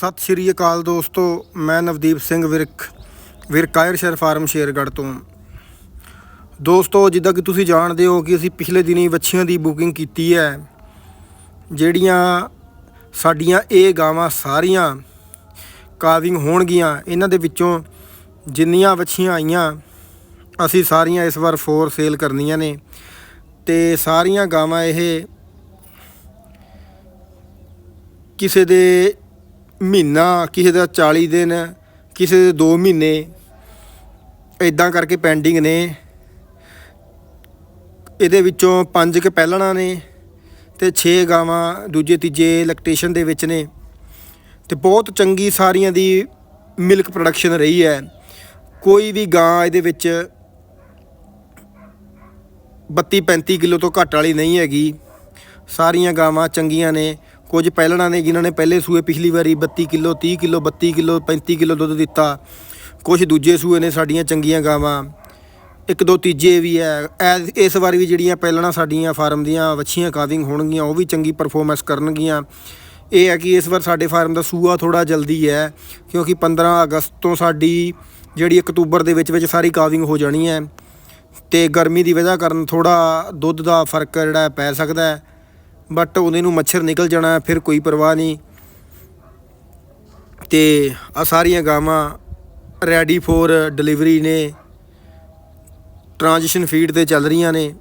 ਸਤਿ ਸ਼੍ਰੀ ਅਕਾਲ ਦੋਸਤੋ, ਮੈਂ ਨਵਦੀਪ ਸਿੰਘ ਵਿਰਕ, ਵਿਰਕਾਇਰ ਸ਼ਹਿਰ ਫਾਰਮ ਸ਼ੇਰਗੜ੍ਹ ਤੋਂ। ਦੋਸਤੋ, ਜਿੱਦਾਂ ਕਿ ਤੁਸੀਂ ਜਾਣਦੇ ਹੋ ਕਿ ਅਸੀਂ ਪਿਛਲੇ ਦਿਨੀ ਵੱਛੀਆਂ ਦੀ ਬੁਕਿੰਗ ਕੀਤੀ ਹੈ, ਜਿਹੜੀਆਂ ਸਾਡੀਆਂ ਇਹ ਗਾਵਾਂ ਸਾਰੀਆਂ ਕਾਵਿੰਗ ਹੋਣਗੀਆਂ, ਇਹਨਾਂ ਦੇ ਵਿੱਚੋਂ ਜਿੰਨੀਆਂ ਵੱਛੀਆਂ ਆਈਆਂ, ਅਸੀਂ ਸਾਰੀਆਂ ਇਸ ਵਾਰ ਫੋਰ ਸੇਲ ਕਰਨੀਆਂ ਨੇ। ਤੇ ਸਾਰੀਆਂ ਗਾਵਾਂ ਇਹ ਕਿਸੇ ਦੇ ਮਹੀਨਾ, ਕਿਸੇ ਦਾ 40 ਦਿਨ, ਕਿਸੇ ਦੇ 2 ਮਹੀਨੇ ਇਦਾਂ ਕਰਕੇ ਪੈਂਡਿੰਗ ਨੇ। ਇਹਦੇ ਵਿੱਚੋਂ 5 ਕੁ ਪਹਿਲਣਾ ਨੇ ਤੇ 6 ਗਾਵਾਂ ਦੂਜੇ, ਤੀਜੇ ਲੈਕਟੇਸ਼ਨ ਦੇ ਵਿੱਚ ਨੇ। ਤੇ ਬਹੁਤ ਚੰਗੀ ਸਾਰੀਆਂ ਦੀ ਮਿਲਕ ਪ੍ਰੋਡਕਸ਼ਨ ਰਹੀ ਹੈ। ਕੋਈ ਵੀ ਗਾਂ ਇਹਦੇ ਵਿੱਚ 32 35 ਕਿਲੋ ਤੋਂ ਘੱਟ ਵਾਲੀ ਨਹੀਂ ਹੈਗੀ। ਸਾਰੀਆਂ ਗਾਵਾਂ ਚੰਗੀਆਂ ਨੇ। ਕੁਝ ਪਹਿਲਣਾ ਨੇ ਜਿਨ੍ਹਾਂ ਨੇ ਪਹਿਲੇ ਸੂਏ ਪਿਛਲੀ ਵਾਰੀ 32 ਕਿਲੋ 30 ਕਿਲੋ 32 ਕਿਲੋ 35 ਕਿਲੋ ਦੁੱਧ ਦਿੱਤਾ। ਕੁਝ ਦੂਜੇ ਸੂਏ ਨੇ ਸਾਡੀਆਂ ਚੰਗੀਆਂ ਗਾਵਾਂ। ਇੱਕ ਦੋ ਤੀਜੇ ਵੀ ਹੈ ਐ- ਇਸ ਵਾਰ ਵੀ ਜਿਹੜੀਆਂ ਪਹਿਲਣਾ ਸਾਡੀਆਂ ਫਾਰਮ ਦੀਆਂ ਵੱਛੀਆਂ ਕਾਵਿੰਗ ਹੋਣਗੀਆਂ, ਉਹ ਵੀ ਚੰਗੀ ਪਰਫਾਰਮੈਂਸ ਕਰਨਗੀਆਂ। ਇਹ ਹੈ ਕਿ ਇਸ ਵਾਰ ਸਾਡੇ ਫਾਰਮ ਦਾ ਸੂਆ ਥੋੜਾ ਜਲਦੀ ਹੈ ਕਿਉਂਕਿ 15 ਅਗਸਤ ਤੋਂ ਸਾਡੀ ਜਿਹੜੀ ਅਕਤੂਬਰ ਦੇ ਵਿੱਚ ਵਿੱਚ ਸਾਰੀ ਕਾਵਿੰਗ ਹੋ ਜਾਣੀ ਹੈ ਤੇ ਗਰਮੀ ਦੀ ਵਜ੍ਹਾ ਕਾਰਨ ਥੋੜਾ ਦੁੱਧ ਦਾ ਫ਼ਰਕ ਜਿਹੜਾ ਪੈ ਸਕਦਾ ਹੈ ਬਟ ਉਹਦੇ ਨੂੰ ਮੱਛਰ ਨਿਕਲ ਜਾਣਾ, ਫਿਰ ਕੋਈ ਪਰਵਾਹ ਨਹੀਂ। ਤੇ ਆ ਸਾਰੀਆਂ ਗਾਵਾਂ ਰੈਡੀ ਫੋਰ ਡਿਲੀਵਰੀ ਨੇ। ਟ੍ਰਾਂਜੀਸ਼ਨ ਫੀਡ ਤੇ ਚੱਲ ਰਹੀਆਂ ਨੇ।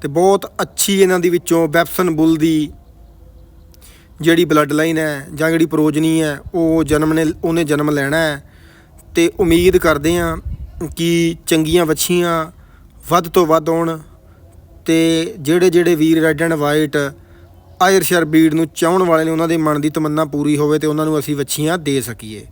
ਤੇ ਬਹੁਤ ਅੱਛੀ ਇਹਨਾਂ ਦੀ ਵਿੱਚੋਂ ਵੈਪਸਨ ਬੁੱਲ ਦੀ ਜਿਹੜੀ ਬਲੱਡ ਲਾਈਨ ਹੈ ਜਾਂ ਜਿਹੜੀ ਪ੍ਰੋਜਨੀ ਹੈ, ਉਹ ਜਨਮ ਨੇ, ਉਹਨੇ ਜਨਮ ਲੈਣਾ ਹੈ। ਤੇ ਉਮੀਦ ਕਰਦੇ ਹਾਂ ਕਿ ਚੰਗੀਆਂ ਵੱਛੀਆਂ ਵੱਧ ਤੋਂ ਵੱਧ ਆਉਣ ਤੇ ਜਿਹੜੇ ਜਿਹੜੇ ਵੀਰ red and white Ayrshire breed ਨੂੰ ਚਾਹਣ ਵਾਲੇ ਨੇ, ਉਹਨਾਂ ਦੇ ਮਨ ਦੀ ਤਮੰਨਾ ਪੂਰੀ ਹੋਵੇ ਤੇ ਉਹਨਾਂ ਨੂੰ ਅਸੀਂ ਵੱਛੀਆਂ ਦੇ ਸਕੀਏ।